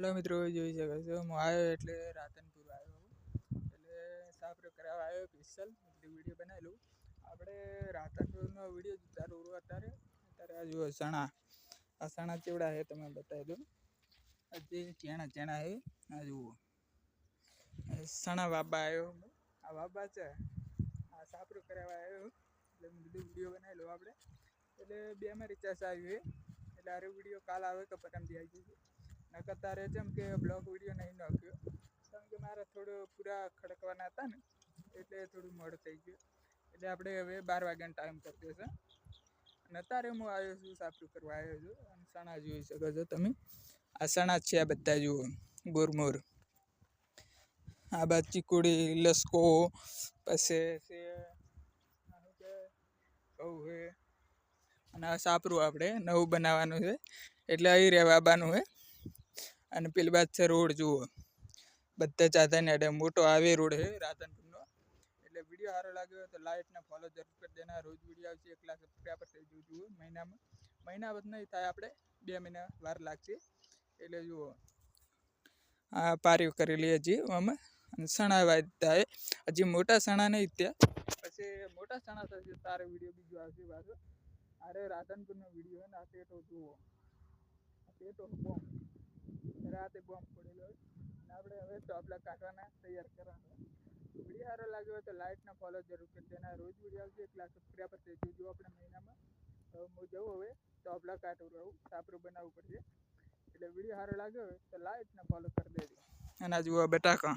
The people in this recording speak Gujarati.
હેલો મિત્રો જોઈ શકો છો. હું આવ્યો એટલે રાતનપુર આવ્યો એટલે સાફરો કરાવવા આવ્યો સ્પેશિયલ એટલે વીડિયો બનાવેલું. આપણે રાતનપુરનો વીડિયો ઉતારું અત્યારે. અત્યારે આ જુઓ ચણા. આ ચણા ચેવડા છે તમે બતાવી દો આજે ચેણા ચેણા છે, આ જુઓ. ચણા બાબા આવ્યો આ બાબા છે. આ સાપરો કરાવવા આવ્યો એટલે હું કીધું વીડિયો બનાવેલો આપણે. એટલે બે માં રિચાર્જ આવ્યું એટલે આરે વીડિયો કાલ આવે કે પરમથી આવી જશે. નકર તારે જેમ કે બ્લોગ વીડિયો નહીં નાખ્યો, કારણ કે મારે થોડું પૂરા ખડકવાના હતા ને, એટલે થોડું મોડું થઈ ગયું. એટલે આપણે હવે બાર વાગ્યાનો ટાઈમ કરી દેશે. અને અત્યારે હું આવ્યો છું સાપરું કરવા આવ્યો છું, અને સણા જોઈ શકો છો તમે. આ સણા છે આ બધા જુઓ, ગોરમોર. આ બાદ ચીકુડી, લસકો પછી છે, આ શું કે ઘઉં છે. અને આ સાપરું આપણે નવું બનાવવાનું છે. એટલે અહીં રહેવા આવવાનું છે. અને પેલી બાદ છે રોડ જુઓ. બધા ચાતાની અડે મોટો આવે રોડ છે રાધનપુરનો. એટલે વીડિયો સારો લાગ્યો હોય તો લાઇકને ફોલો જરૂર કરી દેના. રોજ વીડિયો આવશે એક લાખ સબસ્ક્રાઈબર થઈ જવું જુઓ મહિનામાં. મહિના બધ નહીં થાય આપણે, બે મહિના વાર લાગશે. એટલે જુઓ. આ પાર્યો કરેલી હજી અમે અને સણા વાંચતા હજી મોટા સણા નહીં ત્યાં પછી મોટા સણા થશે તારે વીડિયો બીજો આવશે પાછો. અરે રાધનપુરનો વીડિયો ને, આ પેટો જુઓ. આ પેટો બોમ્બ રાતે બોમ્બ પડેલો હોય. ને આપણે હવે ચોપલા કાઢવાના તૈયાર કરવાના. વીડિયો સારો લાગ્યો હોય તો લાઇટને ફોલો જરૂર કરજો. અને રોજ વીડિયો આવશે એક લાખ સબસ્ક્રાઈબર પર જોજો આપણે મહિનામાં તો હું જવું હવે ચોપલા કાઢવું રહું. સાપરું બનાવવું પડશે. એટલે વીડિયો સારો લાગ્યો હોય તો લાઇટને ફોલો કરી દેજો. અને જુઓ બેટા બટાકા.